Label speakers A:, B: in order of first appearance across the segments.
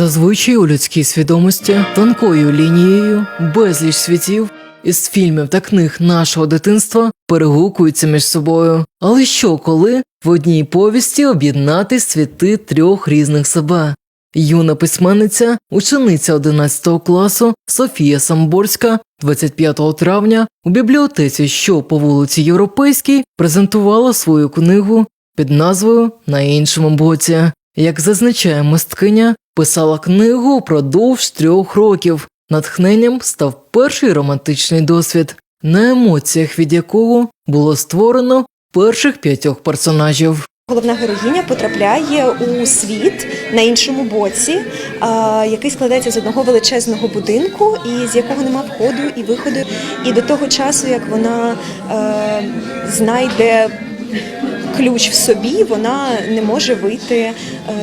A: Зазвичай у людській свідомості тонкою лінією безліч світів із фільмів та книг нашого дитинства перегукуються між собою. Але що коли в одній повісті об'єднати світи трьох різних себе? Юна письменниця, учениця 11 класу Софія Самборська 25 травня у бібліотеці, що по вулиці Європейській, презентувала свою книгу під назвою На іншому боці. Як зазначає мисткиня, писала книгу упродовж трьох років. Натхненням став перший романтичний досвід, на емоціях від якого було створено перших п'ятьох персонажів.
B: Головна героїня потрапляє у світ на іншому боці, який складається з одного величезного будинку, і з якого нема входу і виходу. І до того часу, як вона е, знайде ключ в собі, вона не може вийти е,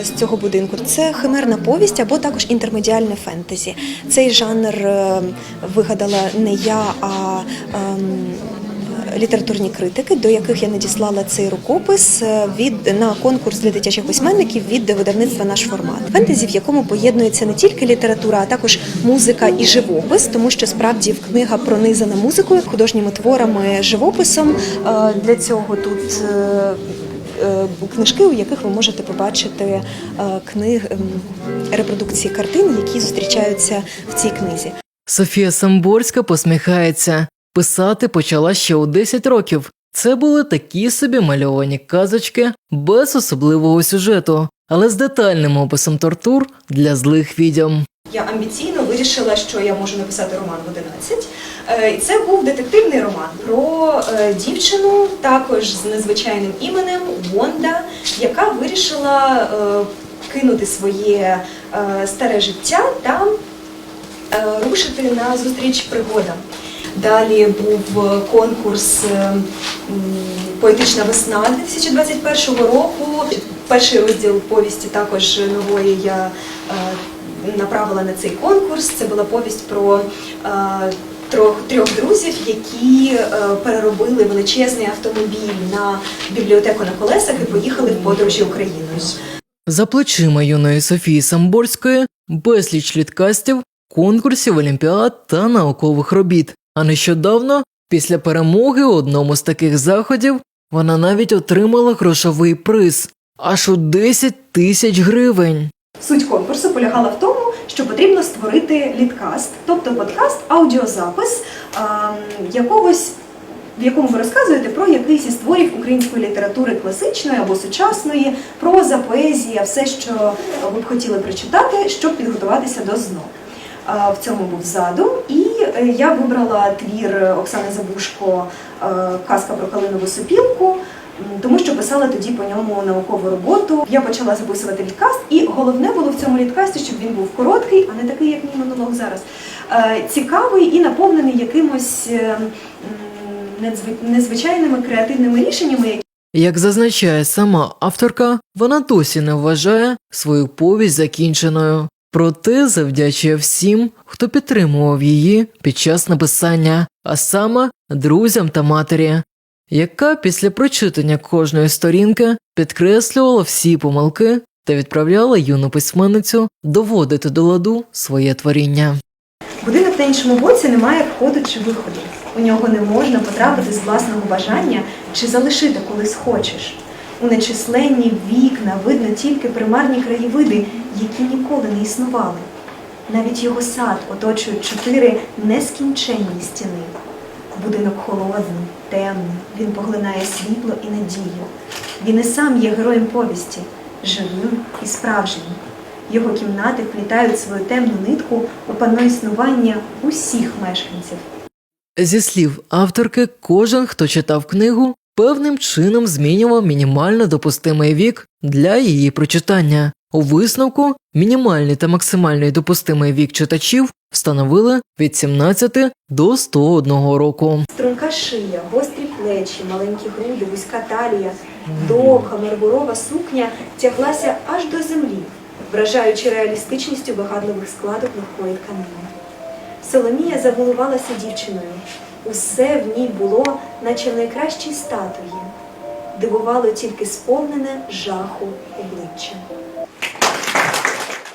B: з цього будинку. Це химерна повість або також інтермедіальне фентезі. Цей жанр е, вигадала не я, а ем, літературні критики, до яких я надіслала цей рукопис е, від на конкурс для дитячих письменників від видавництва наш формат. Фентезі, в якому поєднується не тільки література, а також музика і живопис, тому що справді книга пронизана музикою, художніми творами, живописом. Е, Для цього тут е, книжки, у яких ви можете побачити е, книг ем, репродукції картин, які зустрічаються в цій книзі.
A: Софія Самборська посміхається. Писати почала ще у 10 років. Це були такі собі мальовані казочки без особливого сюжету, але з детальним описом тортур для злих відьом.
B: Я амбіційно вирішила, що я можу написати роман в 11. Е, І це був детективний роман про е, дівчину, також з незвичайним іменем Вонда, яка вирішила е, кинути своє старе життя та рушити на зустріч пригодам. Далі був конкурс е, Поетична весна 2021 року. Перший розділ повісті також нової я е, направила на цей конкурс. Це була повість про е, трьох, трьох друзів, які е, переробили величезний автомобіль на бібліотеку на колесах і поїхали в подорожі Україною.
A: За плечима юної Софії Самборської безліч літкастів, конкурсів, олімпіад та наукових робіт. А нещодавно, після перемоги у одному з таких заходів, вона навіть отримала грошовий приз аж у 10 тисяч гривень.
B: Суть конкурсу полягала в тому, що потрібно створити літкаст, тобто подкаст, аудіозапис а, якогось. В якому ви розказуєте про якийсь із творів української літератури класичної або сучасної, проза, поезія, все, що ви б хотіли прочитати, щоб підготуватися до ЗНО. В цьому був задум, і е, я вибрала твір Оксани Забушко е, Казка про калинову сопілку. Тому що писала тоді по ньому наукову роботу. Я почала записувати літкаст, і головне було в цьому літкасті, щоб він був короткий, а не такий, як мій монолог зараз. Е, Цікавий і наповнений якимось незвичайними креативними рішеннями,
A: Як зазначає сама авторка, вона досі не вважає свою повість закінченою. Проте завдячує всім, хто підтримував її під час написання, а саме друзям та матері, яка після прочитання кожної сторінки підкреслювала всі помилки та відправляла юну письменницю доводити до ладу своє творіння.
B: Будинок на іншому боці не має входу чи виходу. У нього не можна потрапити з власного бажання чи залишити, коли схочеш. У нечисленні вікна видно тільки примарні краєвиди, які ніколи не існували. Навіть його сад оточують чотири нескінченні стіни. Будинок холодний, темний, він поглинає світло і надію. Він і сам є героєм повісті, живим і справжнім. Його кімнати вплітають свою темну нитку у панно існування усіх мешканців.
A: Зі слів авторки, кожен, хто читав книгу, певним чином змінював мінімально допустимий вік для її прочитання. У висновку мінімальний та максимальний допустимий вік читачів встановили від 17 до 101 року.
B: Струнка шия, гострі плечі, маленькі груди, вузька талія, довга мармурова сукня тяглася аж до землі, вражаючи реалістичністю вигадливих складок легкої тканини. Соломія замилувалася дівчиною. Усе в ній було, наче в найкращій статуї. Дивувало тільки сповнене жаху обличчя.